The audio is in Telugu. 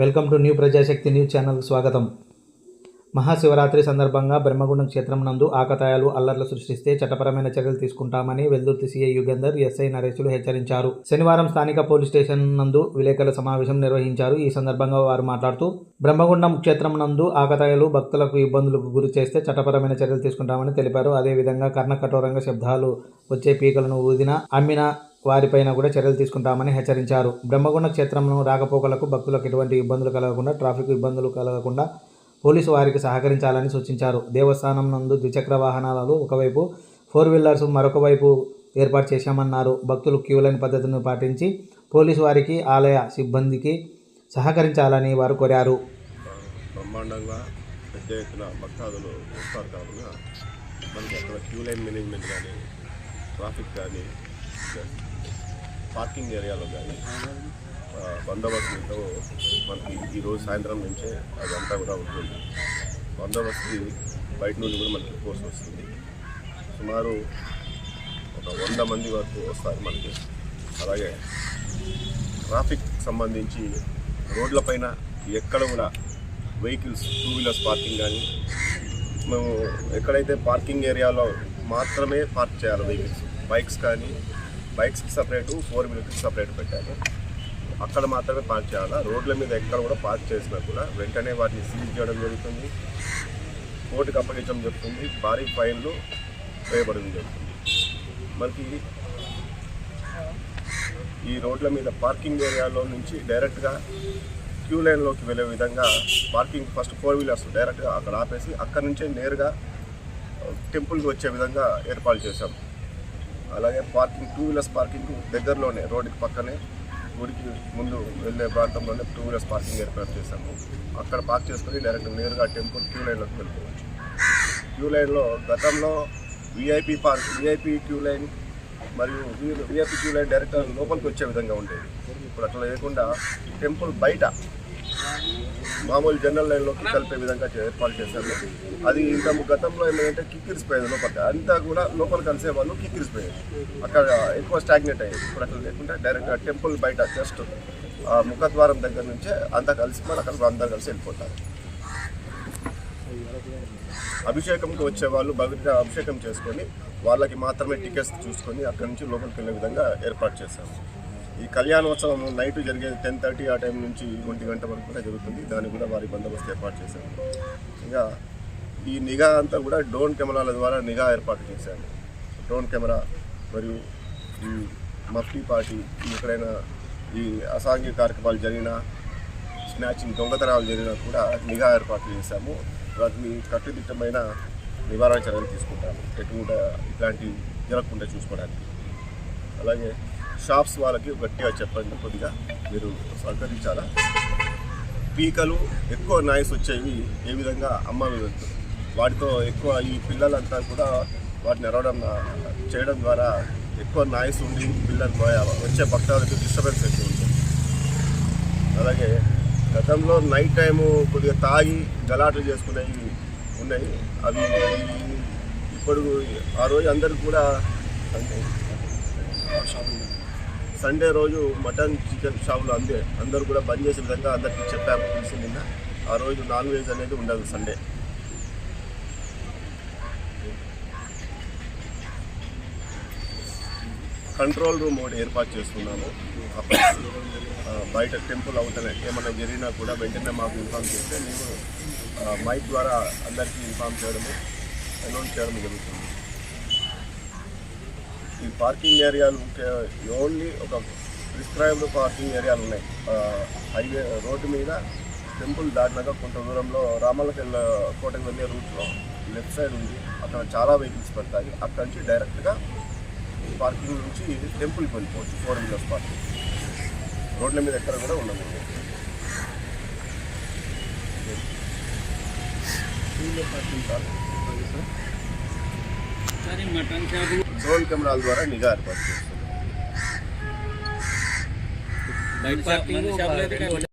Welcome to new Prajasakti news channel. స్వాగతం. మహాశివరాత్రి సందర్భంగా బ్రహ్మగుండం క్షేత్రం నందు ఆకతాయాలు అల్లర్లు సృష్టిస్తే చట్టపరమైన చర్యలు తీసుకుంటామని వెల్దుర్తి సీఐ యుగంధర్ ఎస్ఐ నరేశులు హెచ్చరించారు. శనివారం స్థానిక పోలీస్ స్టేషన్ నందు విలేకరుల సమావేశం నిర్వహించారు. ఈ సందర్భంగా వారు మాట్లాడుతూ బ్రహ్మగుండం క్షేత్రం నందు ఆకతాయాలు భక్తులకు ఇబ్బందులకు గురి చేస్తే చట్టపరమైన చర్యలు తీసుకుంటామని తెలిపారు. అదేవిధంగా కర్ణకఠోరంగా శబ్దాలు వచ్చే పీకలను ఊదిన అమ్మిన వారిపైన కూడా చర్యలు తీసుకుంటామని హెచ్చరించారు. బ్రహ్మగుండ క్షేత్రంలో రాకపోకలకు భక్తులకు ఎటువంటి ఇబ్బందులు కలగకుండా ట్రాఫిక్ ఇబ్బందులు కలగకుండా పోలీసు వారికి సహకరించాలని సూచించారు. దేవస్థానం నందు ద్విచక్ర వాహనాలలో ఒకవైపు ఫోర్ వీలర్స్ మరొక వైపు ఏర్పాటు చేశామన్నారు. భక్తులు క్యూలైన్ పద్ధతిని పాటించి పోలీసు వారికి ఆలయ సిబ్బందికి సహకరించాలని వారు కోరారు. బ్రహ్మాండంగా పెద్ద ఎత్తున భక్తాదులు వస్తారు కావున మనకి అక్కడ క్యూ లైన్ మేనేజ్మెంట్ కానీ ట్రాఫిక్ కానీ పార్కింగ్ ఏరియాలో కానీ బందోబస్తుతో మనకి ఈరోజు సాయంత్రం నుంచే అదంతా కూడా ఉంటుంది. బందోబస్తు బయట నుండి కూడా మనకి ఫోర్స్ వస్తుంది. సుమారు ఒక వంద మంది వరకు వస్తారు మనకి. అలాగే ట్రాఫిక్ సంబంధించి రోడ్లపైన ఎక్కడ కూడా వెహికల్స్ టూ వీలర్స్ పార్కింగ్ కానీ మేము ఎక్కడైతే పార్కింగ్ ఏరియాలో మాత్రమే పార్క్ చేయాలి వెహికల్స్ బైక్స్ కానీ బైక్స్కి సపరేటు ఫోర్ వీలర్స్కి సపరేట్ పెట్టాము అక్కడ మాత్రమే పార్క్ చేయాలా? రోడ్ల మీద ఎక్కడ కూడా పార్క్ చేసినా కూడా వెంటనే వాటిని సీజ్ చేయడం జరుగుతుంది. కోర్టుకు అప్పగించడం జరుగుతుంది. భారీ ఫైన్లు వేయబడడం జరుగుతుంది. మనకి ఈ రోడ్ల మీద పార్కింగ్ ఏరియాలో నుంచి డైరెక్ట్గా క్యూ లైన్లోకి వెళ్ళే విధంగా పార్కింగ్ ఫస్ట్ ఫోర్ వీలర్స్ డైరెక్ట్గా అక్కడ ఆపేసి అక్కడ నుంచే నేరుగా టెంపుల్కి వచ్చే విధంగా ఏర్పాటు చేశాం. అలాగే పార్కింగ్ టూ వీలర్స్ పార్కింగ్ దగ్గరలోనే రోడ్డుకి పక్కనే గుడికి ముందు వెళ్ళే ప్రాంతంలోనే టూ వీలర్స్ పార్కింగ్ ఏర్పాటు చేశాము. అక్కడ పార్క్ చేసుకొని డైరెక్ట్ నేరుగా టెంపుల్ క్యూ లైన్లోకి వెళ్ళిపోవచ్చు. క్యూ లైన్లో గతంలో VIP park VIP queue line మరియు విఐపి క్యూ లైన్ డైరెక్ట్ లోపలికి వచ్చే విధంగా ఉండేది. ఇప్పుడు అట్లా లేకుండా టెంపుల్ బయట మామూలు జనరల్ లైన్లోకి కలిపే విధంగా ఏర్పాటు చేశారు. అది ఇంత గతంలో ఏమైందంటే కిక్కిరిసిపోయేది లోపల అంతా కూడా లోపల కలిసే వాళ్ళు కిక్కిరిసిపోయేది అక్కడ ఎక్కువ స్టాగ్నెట్ అయ్యేది. ఇప్పుడు అట్లా లేకుండా డైరెక్ట్గా టెంపుల్ బయట జస్ట్ ఆ ముఖద్వారం దగ్గర నుంచే అంతా కలిసి మన అక్కడ అందరు కలిసి వెళ్ళిపోతారు. అభిషేకంకి వచ్చే వాళ్ళు బయట అభిషేకం చేసుకొని వాళ్ళకి మాత్రమే టికెట్స్ చూసుకొని అక్కడి నుంచి లోపలికి వెళ్ళే విధంగా ఏర్పాటు చేశాము ఈ కళ్యాణోత్సవం నైట్ జరిగేది టెన్ థర్టీ ఆ టైం నుంచి ఒంటి గంట వరకు కూడా జరుగుతుంది. దాన్ని కూడా వారి బందోబస్తు ఏర్పాటు చేశాము ఇంకా ఈ నిఘా అంతా కూడా డ్రోన్ కెమెరాల ద్వారా నిఘా ఏర్పాటు చేశాము డ్రోన్ కెమెరా మరియు ఈ మఫ్టీ పార్టీ ఎక్కడైనా ఈ అసాంఘిక కార్యక్రమాలు జరిగినా స్నాచింగ్ దొంగతనాలు జరిగినా కూడా నిఘా ఏర్పాటు చేశాము. వాటిని కట్టుదిట్టమైన నివారణ చర్యలు తీసుకుంటాము. ఎటువంటి ఇట్లాంటివి జరగకుండా చూసుకోవడానికి. అలాగే షాప్స్ వాళ్ళకి గట్టిగా చెప్పండి కొద్దిగా మీరు సహకరించాలా? పీకలు ఎక్కువ నాయిస్ వచ్చేవి ఏ విధంగా అమ్మవి వాటితో ఎక్కువ ఈ పిల్లలంతా కూడా వాటిని అరవడం చేయడం ద్వారా ఎక్కువ నాయిస్ ఉండి పిల్లలు వచ్చే భక్తులకు డిస్టర్బెన్స్ ఎక్కువ ఉంటుంది. అలాగే గతంలో నైట్ టైము కొద్దిగా తాగి గలాటలు చేసుకునేవి ఉన్నాయి. అవి ఇప్పుడు ఆ రోజు అందరికి కూడా అంటే సండే రోజు మటన్ చికెన్ షాపులు అందే అందరూ కూడా బంద్ చేసే విధంగా అందరికీ చెప్పాము. తెలిసి నిన్న ఆ రోజు నాన్ వెజ్ అనేది ఉండదు సండే. కంట్రోల్ రూమ్ ఒకటి ఏర్పాటు చేస్తున్నాము. బయట టెంపుల్ అవుతలే ఏమైనా జరిగినా కూడా వెంటనే మాకు ఇన్ఫామ్ చేస్తే మేము మైక్ ద్వారా అందరికీ ఇన్ఫామ్ చేయడము అనౌన్స్ చేయడం జరుగుతుంది. ఈ పార్కింగ్ ఏరియాలు ఓన్లీ ఒక ప్రిస్క్రైబ్డ్ పార్కింగ్ ఏరియాలు ఉన్నాయి. హైవే రోడ్డు మీద టెంపుల్ దాటినాక కొంత దూరంలో రామలకెళ్ళ కోటకు వెళ్ళే రూట్లో లెఫ్ట్ సైడ్ ఉంది. అక్కడ చాలా వెహికల్స్ పెడతాయి. అక్కడి నుంచి డైరెక్ట్గా పార్కింగ్ నుంచి టెంపుల్కి వెళ్ళిపోవచ్చు. Four wheelers parking. రోడ్ల మీద ఎక్కడ కూడా ఉండదు పార్కింగ్ కాదు. డ్రోన్ కెమెరాల ద్వారా నిఘా ఏర్పాటు చేస్తుంది బయట పార్కింగ్